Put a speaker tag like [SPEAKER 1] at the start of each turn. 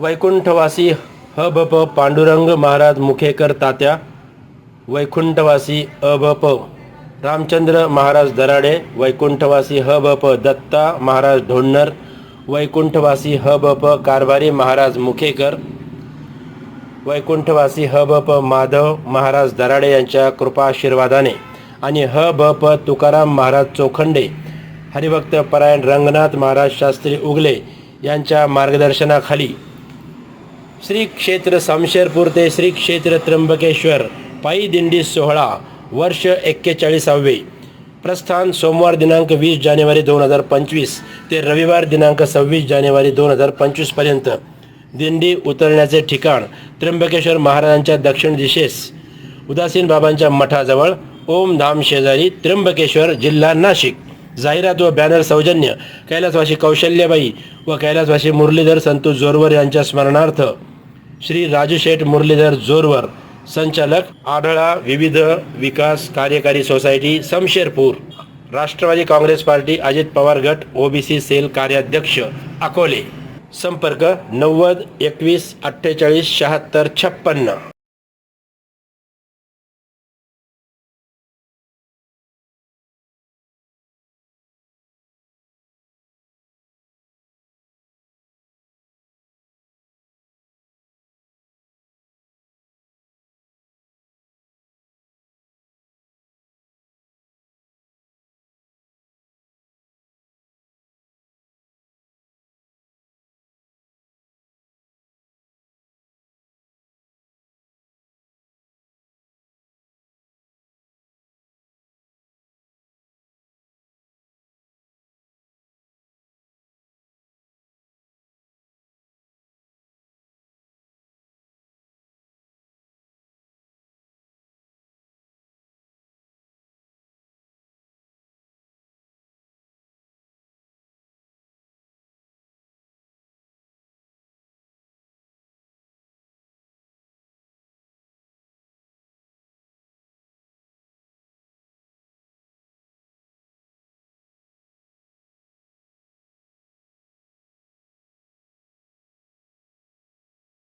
[SPEAKER 1] वैकुंठवासी ह भ प पांडुरंग महाराज मुखेकर तात्या वैकुंठवासी अ भ प रामचंद्र महाराज दराडे वैकुंठवासी ह भ प दत्ता महाराज ढोणनर वैकुंठवासी ह ब प कारभारी महाराज मुखेकर वैकुंठवासी ह ब प माधव महाराज दराडे यांच्या कृपाशीर्वादाने आणि ह ब प तुकाराम महाराज चोखंडे हरिभक्त परायण रंगनाथ महाराज शास्त्री उगले यांच्या मार्गदर्शनाखाली श्री क्षेत्र समशेरपूर ते श्री क्षेत्र त्र्यंबकेश्वर पायी दिंडी सोहळा वर्ष एक्केचाळीसावे. प्रस्थान सोमवार दिनांक वीस जानेवारी दोन हजार पंचवीस ते रविवार दिनांक सव्वीस जानेवारी दोन हजार पंचवीसपर्यंत दिंडी उतरण्याचे ठिकाण त्र्यंबकेश्वर महाराजांच्या दक्षिण दिशेस. उदासीन बाबांच्या मठाजवळ ओम धाम शेजारी त्र्यंबकेश्वर जिल्हा नाशिक. जाहिरात व बॅनर सौजन्य कैलासवासी कौशल्यबाई व कैलासवासी मुरलीधर संतोष जोरवर यांच्या स्मरणार्थ श्री राजू शेठ मुरलीधर जोरवर संचालक आढळा विविध विकास कार्यकारी society Samsherpur Rashtravadi Congress Party Ajit Pawar गट ओबीसी सेल कार्याध्यक्ष अकोले. संपर्क नव्वद एकवीस अठ्ठेचाळीस शहात्तर छप्पन्न.